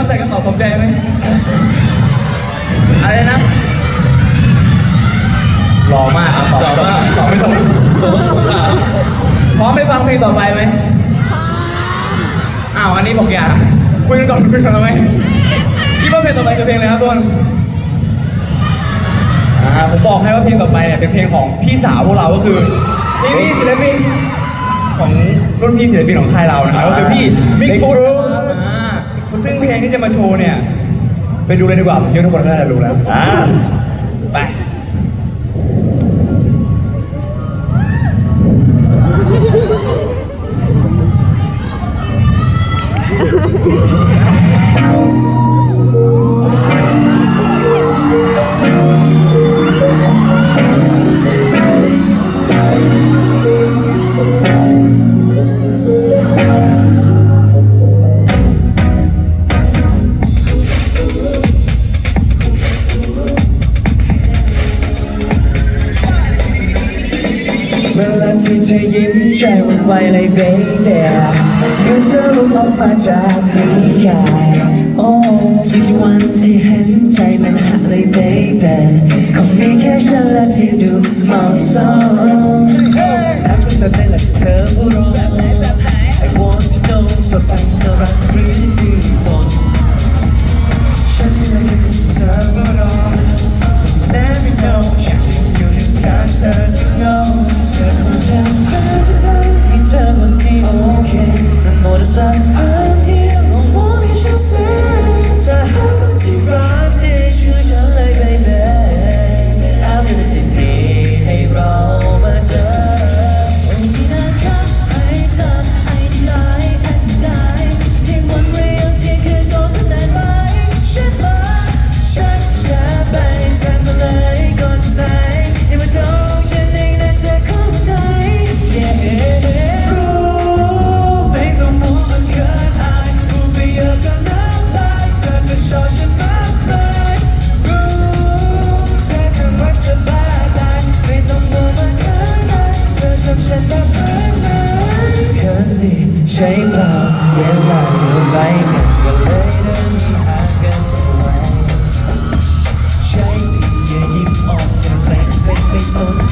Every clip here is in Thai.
ครับแต่คำตอบผมใจไหมอะไรนะหล่อมากครับตอมากตอบไม่ตรงพร้อมไปฟังเพลงต่อไปไหมอ้าวอันนี้ผมอยากคุยกันก่อนคุยกันไหมคิดว่าเพลงต่อไปจะเพลงอะไรครับทุกคนอ่าผมบอกให้ว่าเพลงต่อไปเนี่ยเป็นเพลงของพี่สาวพวกเราก็คือนี่นี่ศิลปินของรุ่นพี่ศิลปินของค่ายเรานะครับก็คือพี่มิกฟู ซึ่งเพลงที่จะมาโชว์เนี่ย ไปดูเลยดีกว่าผมเชื่อทุกคนน่าจะรู้แล้วอ่าไปเอา ธอยิ้มใจวันไวเลยเบเดียคือเธอรูปออกมาจากนิยายโอ้สี่วันที่เห็นใจมันหักเลยเบเดียคงมีแค่ฉันและที่ดูเหมาะสม ช้เปล่าเวลาเธอไปกันก็เลยเดินห่ากันไปใช้สิ่งยิ้มออกแต่แฟนเป็นไม่สน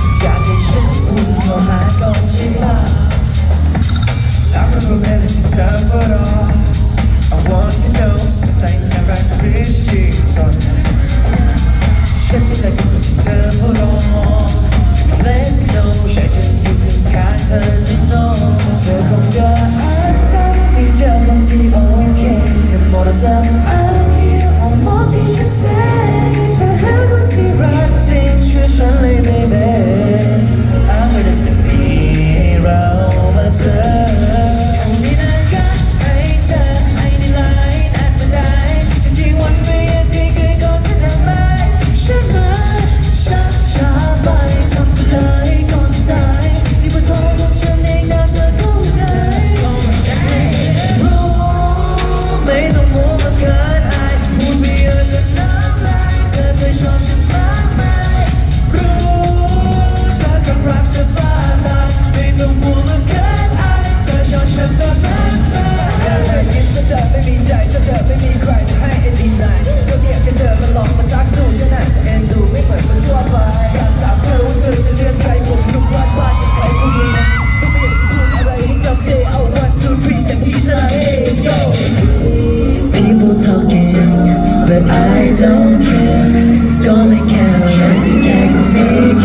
but I don't care. Don't make care, I can make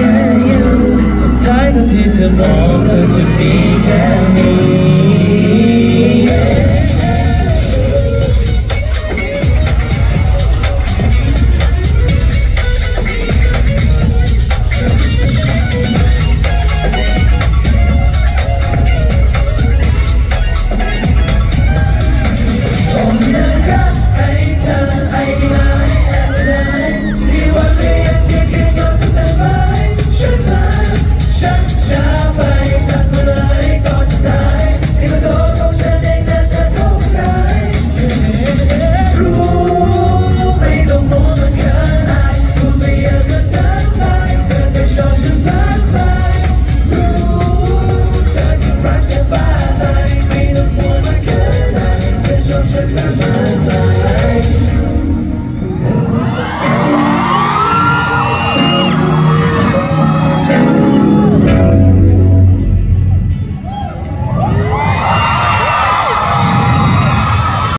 you. Sometimes I need to know that you need me.